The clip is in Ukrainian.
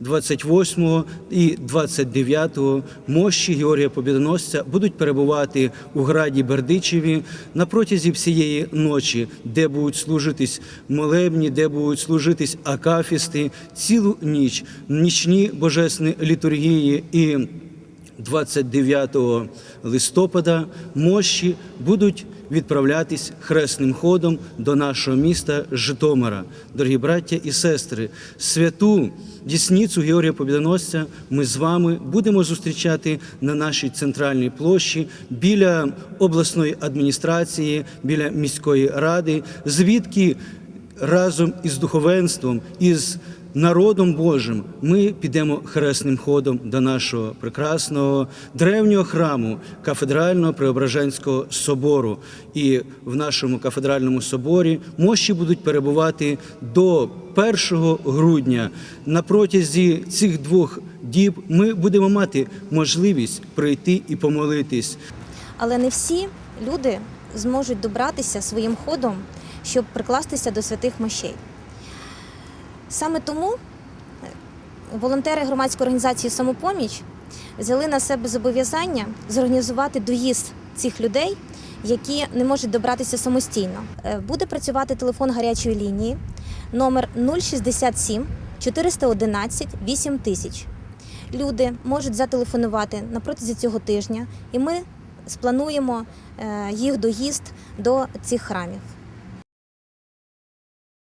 28 і 29 мощі Георгія Побідоносця будуть перебувати у граді Бердичеві на протязі всієї ночі, де будуть служитись молебні, де будуть служитись акафісти цілу ніч, нічні божесні літургії і 29 листопада мощі будуть відправлятись хресним ходом до нашого міста Житомира. Дорогі браття і сестри, святу дісницю Георгія Побідоносця ми з вами будемо зустрічати на нашій центральній площі біля обласної адміністрації, біля міської ради, звідки разом із духовенством, із народом Божим ми підемо хресним ходом до нашого прекрасного древнього храму кафедрального Преображенського собору. І в нашому кафедральному соборі мощі будуть перебувати до 1 грудня. На протязі цих двох діб ми будемо мати можливість прийти і помолитись. Але не всі люди зможуть добратися своїм ходом, щоб прикластися до святих мощей. Саме тому е, волонтери громадської організації Самопоміч взяли на себе зобов'язання зорганізувати доїзд цих людей, які не можуть добратися самостійно. Е, Буде працювати телефон гарячої лінії номер 067 411 8000. Люди можуть зателефонувати на протязі цього тижня, і ми сплануємо е, їх доїзд до цих храмів.